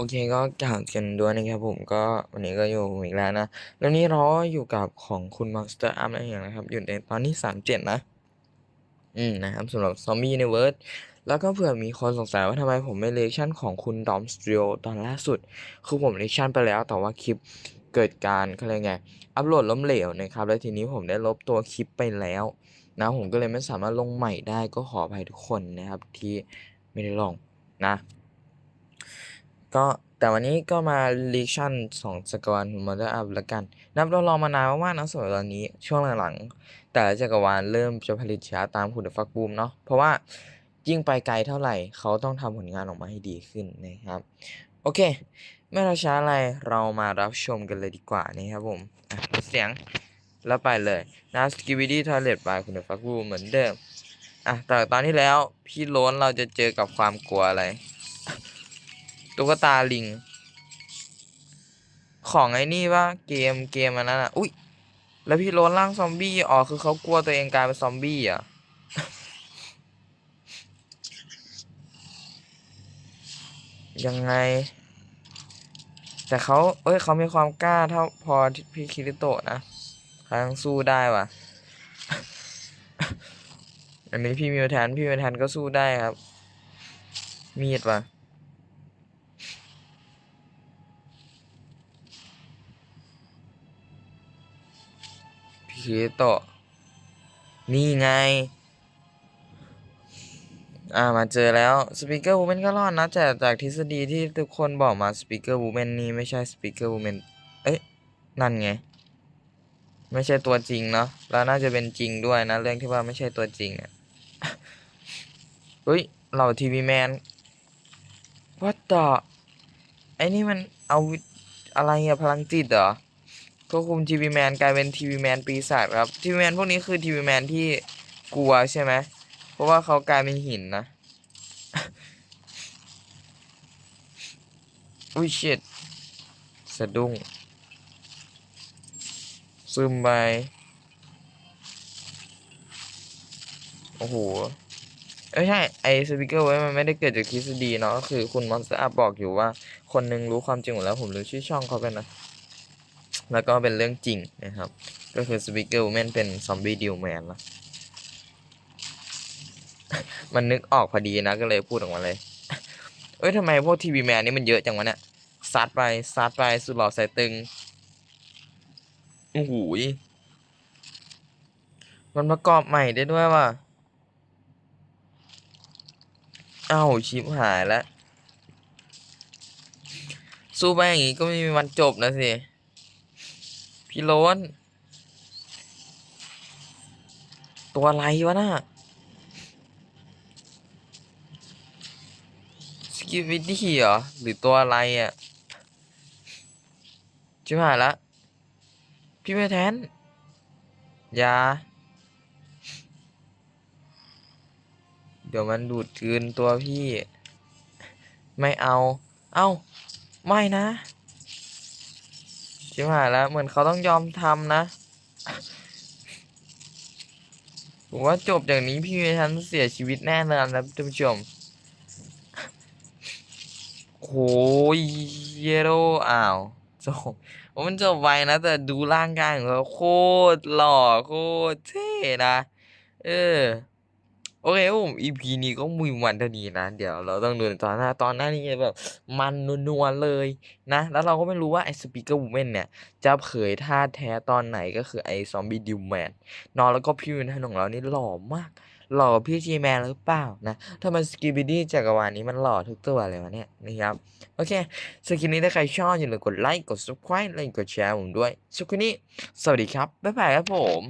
โอเคก็กล่าวกันด้วยนะครับผมก็วันนี้ก็อยู่ผมอีกแล้วนะแล้วนี้เราอยู่กับของคุณ Monster Up นั่นเองนะครับ อยู่ในตอนที่สามเจ็ดนะ อืมนะครับสำหรับ Zombie Universe แล้วก็เผื่อมีคนสงสัยว่าทำไมผมไม่เลคชั่นของคุณดอมสตูดิโอตอนล่าสุด คือผมเลคชั่นไปแล้วแต่ว่าคลิปเกิดการเขาเรียกไง อัปโหลดล้มเหลวนะครับ แล้วทีนี้ผมได้ลบตัวคลิปไปแล้วนะผมก็เลยไม่สามารถลงใหม่ได้ก็ขออภัยทุกคนนะครับที่ไม่ได้ลงนะ ก็แต่วันนี้ก็มาลีชั่นสองจักรวาลมอเตอร์อัพละกัน นับเรารอมานานมากๆนะสำหรับตอนนี้ช่วงหลังๆ แต่ละจักรวาลเริ่มจะผลิตช้าตามคุณฟักบูมเนาะเพราะว่ายิ่งไปไกลเท่าไหร่เขาต้องทำผลงานออกมาให้ดีขึ้นนะครับ โอเค ไม่รอช้าอะไรเรามารับชมกันเลยดีกว่านะครับผมเสียงแล้วไปเลยนะสกิวิดี้ทอยเลตบายคุณฟักบูมเหมือนเดิมอะแต่ตอนที่แล้วพี่โล้นเราจะเจอกับความกลัวอะไร ตุ๊กตาลิง ของไอ้นี่ว่าเกมเกมอันนั้นอะ อุ้ยแล้วพี่โรนร่างซอมบี้อ๋อคือเขากลัวตัวเองกลายเป็นซอมบี้อะยังไง แต่เขาเอ้ยเขามีความกล้าเท่าพอพี่คิริโตะนะเขายังสู้ได้ว่ะ อันนี้พี่มิวแทนพี่มิวแทนก็สู้ได้ครับ มีดว่ะ พี่คิริโตะนี่ไง อ่ามาเจอแล้วสปีกเกอร์วูแมนก็รอดนะแต่จากทฤษฎีที่ทุกคนบอกมาสปีกเกอร์วูแมนนี่ไม่ใช่สปีกเกอร์วูแมนเอ้ย นั่นไง ไม่ใช่ตัวจริงเนาะแล้วน่าจะเป็นจริงด้วยนะ เรื่องที่ว่าไม่ใช่ตัวจริงอะเฮ้ยเหล่าทีวีแมนวัดต่อไอ้นี่มันเอาอะไรอะพลังจิตเหรอ ควบคุมทีวีแมนกลายเป็นทีวีแมนปีศาจครับทีวีแมนพวกนี้คือทีวีแมนที่กลัวใช่ไหมเพราะว่าเขากลายเป็นหินนะอุ้ยเชิดสะดุ้งซึมไปโอ้โหเอ้ยใช่ไอสปิเกอร์ไว้มันไม่ได้เกิดจากทฤษฎีเนาะก็คือคุณมอนสเตอร์บอกอยู่ว่า คนหนึงรู้ความจริงหมดแล้วผมรู้ชื่อช่องเขาเป็นนะ แล้วก็เป็นเรื่องจริงนะครับ ก็คือสปิเกอร์แมนเป็นซอมบี้ดิวแมนนะมันนึกออกพอดีนะก็เลยพูดออกมาเลย เอ้ยทำไมพวกทีวีแมนนี่มันเยอะจังวะเนี่ยซัดไปซัดไปสุดหล่อสายตึงโอ้โหยมันประกอบใหม่ได้ด้วยว่ะเอ้าชิปหายแล้วสู้ไปอย่างงี้ก็ไม่มีวันจบนะสิ พี่โลน ตัวอะไรวะน่ะสกิวิดี้เหรอ หรือตัวอะไรอะชิบหายละ พี่ไม่แทน ยา เดี๋ยวมันดูดกืนตัวพี่ ไม่เอา เอ้า ไม่นะ ชิบหายแล้ว เหมือนเขาต้องยอมทำนะผมว่าจบอย่างนี้พี่ไม่ทันเสียชีวิตแน่นอนนะท่านผู้ชมโหเยโรอ้าวจบว่ามันจบไวนะ แต่ดูร่างกายของเขาโคตรหล่อโคตรเท่นะ เออ อเคครับผม EP นี้ก็มีวันเท่านี้นะ เดี๋ยวเราต้องดูในตอนหน้าตอนหน้านี้แบบ มันนัวๆเลยนะ แล้วเราก็ไม่รู้ว่าไอ้สปีกเกอร์วูแมนเนี่ย จะเผยท่าแท้ตอนไหนก็คือไอ้ซอมบี้ดิวแมนนอนแล้วก็พี่วินทันของเรานี่หล่อมากหล่อพี่จีแมนหรือเปล่านะทำไมสกิบิดี้จักรวาลนี้มันหล่อทุกตัวเลยวะเนี่ยนะครับ โอเคสคริปต์นี้ถ้าใครชอบอย่าลืมกดไลค์ กด subscribe และกดแชร์ผมด้วยสคริปต์นี้ สวัสดีครับ บ๊ายบายครับผม